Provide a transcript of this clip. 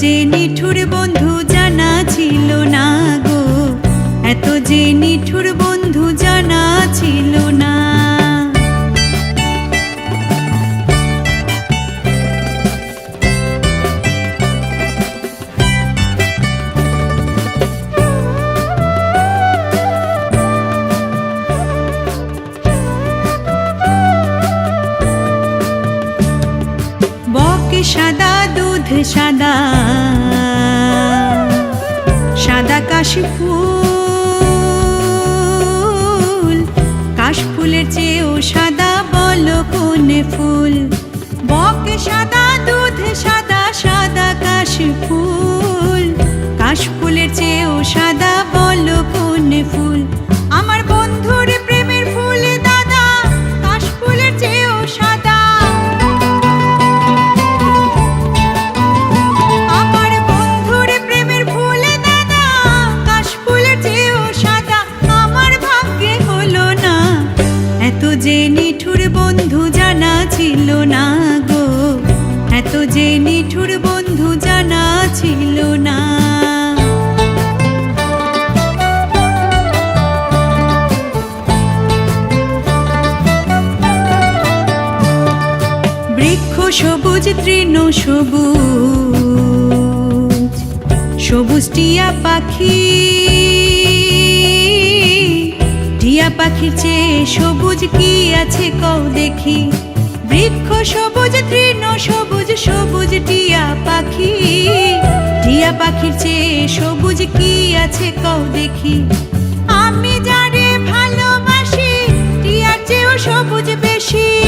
যে নিঠুর বন্ধু জানা ছিল না গো, এত যে নিঠুর বন্ধু জানা ছিল না। সাদা, দুধ সাদা কাশি ফুল কাশ ফুলের চেয়েও সাদা বলো কোনে ফুল? বকে সাদা দুধ সাদা যে নিঠুর বন্ধু জানা ছিল না গো। এত যে নিঠুর বন্ধু জানা ছিল না। বৃক্ষ সবুজ, তৃণ সবুজ। সবুজ টিয়া পাখি। পাখির চেয়ে সবুজ কি আছে কও দেখি। বৃক্ষ সবুজ, তৃণ সবুজ সবুজ টিয়া পাখি। টিয়া পাখির চেয়ে সবুজ কি আছে কও দেখি। আমি যারে ভালোবাসি, টিয়ার চেয়েও সবুজ বেশি।